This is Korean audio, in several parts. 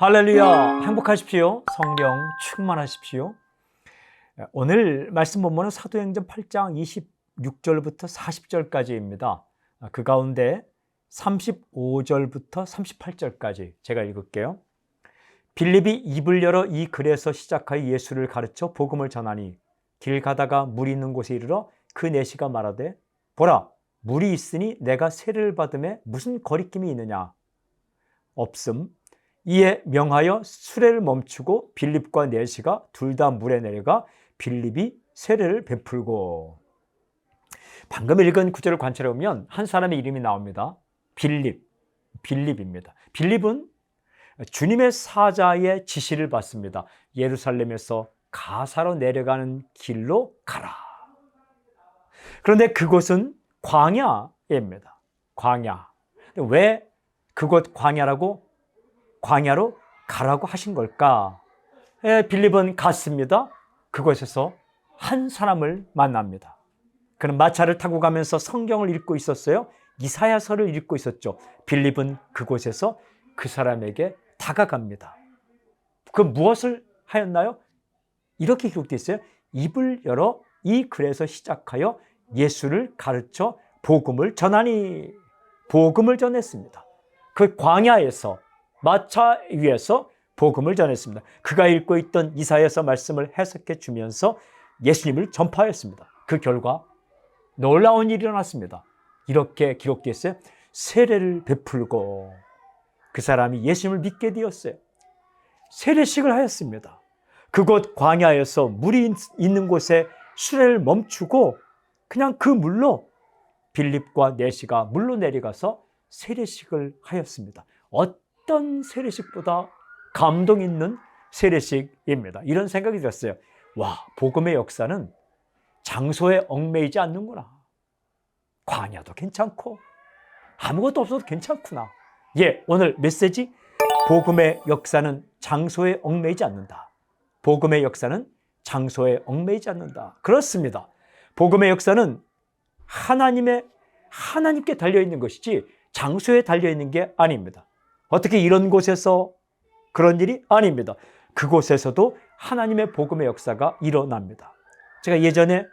할렐루야. 행복하십시오. 성령 충만하십시오. 오늘 말씀 본문은 사도행전 8장 26절부터 40절까지입니다. 그 가운데 35절부터 38절까지 제가 읽을게요. 빌립이 입을 열어 이 글에서 시작하여 예수를 가르쳐 복음을 전하니 길 가다가 물이 있는 곳에 이르러 그 내시가 말하되 보라 물이 있으니 내가 세례를 받음에 무슨 거리낌이 있느냐? 없음 이에 명하여 수레를 멈추고 빌립과 내시가 둘 다 물에 내려가 빌립이 세례를 베풀고 방금 읽은 구절을 관찰해 보면 한 사람의 이름이 나옵니다. 빌립, 빌립입니다. 빌립은 주님의 사자의 지시를 받습니다. 예루살렘에서 가사로 내려가는 길로 가라. 그런데 그곳은 광야입니다. 광야. 왜 그곳 광야라고 광야로 가라고 하신 걸까? 예, 빌립은 갔습니다. 그곳에서 한 사람을 만납니다. 그는 마차를 타고 가면서 성경을 읽고 있었어요. 이사야서를 읽고 있었죠. 빌립은 그곳에서 그 사람에게 다가갑니다. 그 무엇을 하였나요? 이렇게 기록되어 있어요. 입을 열어 이 글에서 시작하여 예수를 가르쳐 복음을 전하니 복음을 전했습니다. 그 광야에서 마차 위에서 복음을 전했습니다. 그가 읽고 있던 이사야서 말씀을 해석해 주면서 예수님을 전파했습니다. 그 결과 놀라운 일이 일어났습니다. 이렇게 기록되어 있어요. 세례를 베풀고 그 사람이 예수님을 믿게 되었어요. 세례식을 하였습니다. 그곳 광야에서 물이 있는 곳에 수레를 멈추고 그냥 그 물로 빌립과 내시가 물로 내려가서 세례식을 하였습니다. 어떤 세례식보다 감동 있는 세례식입니다. 이런 생각이 들었어요. 와, 복음의 역사는 장소에 얽매이지 않는구나. 광야도 괜찮고 아무것도 없어도 괜찮구나. 예, 오늘 메시지 복음의 역사는 장소에 얽매이지 않는다. 복음의 역사는 장소에 얽매이지 않는다. 그렇습니다. 복음의 역사는 하나님의 하나님께 달려 있는 것이지 장소에 달려 있는 게 아닙니다. 어떻게 이런 곳에서 그런 일이 아닙니다. 그곳에서도 하나님의 복음의 역사가 일어납니다. 제가 예전에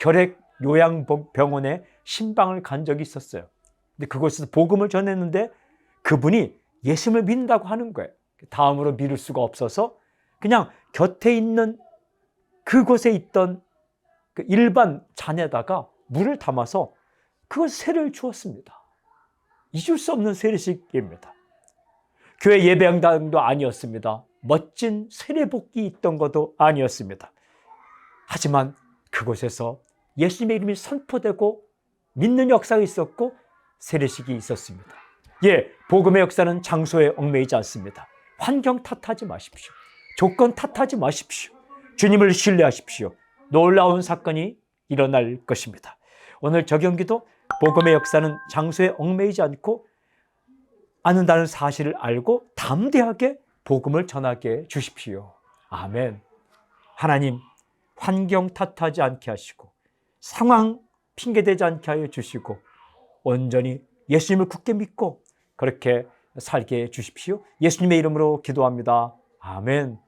결핵 요양병원에 신방을 간 적이 있었어요. 근데 그곳에서 복음을 전했는데 그분이 예수를 믿는다고 하는 거예요. 다음으로 미룰 수가 없어서 그냥 곁에 있는 그곳에 있던 그 일반 잔에다가 물을 담아서 그걸 세례를 주었습니다. 잊을 수 없는 세례식입니다. 교회 예배당도 아니었습니다. 멋진 세례복이 있던 것도 아니었습니다. 하지만 그곳에서 예수님의 이름이 선포되고 믿는 역사가 있었고 세례식이 있었습니다. 예, 복음의 역사는 장소에 얽매이지 않습니다. 환경 탓하지 마십시오. 조건 탓하지 마십시오. 주님을 신뢰하십시오. 놀라운 사건이 일어날 것입니다. 오늘 적용기도 복음의 역사는 장소에 얽매이지 않고 않는다는 사실을 알고 담대하게 복음을 전하게 주십시오. 아멘. 하나님, 환경 탓하지 않게 하시고, 상황 핑계대지 않게 하여 주시고, 온전히 예수님을 굳게 믿고, 그렇게 살게 해 주십시오. 예수님의 이름으로 기도합니다. 아멘.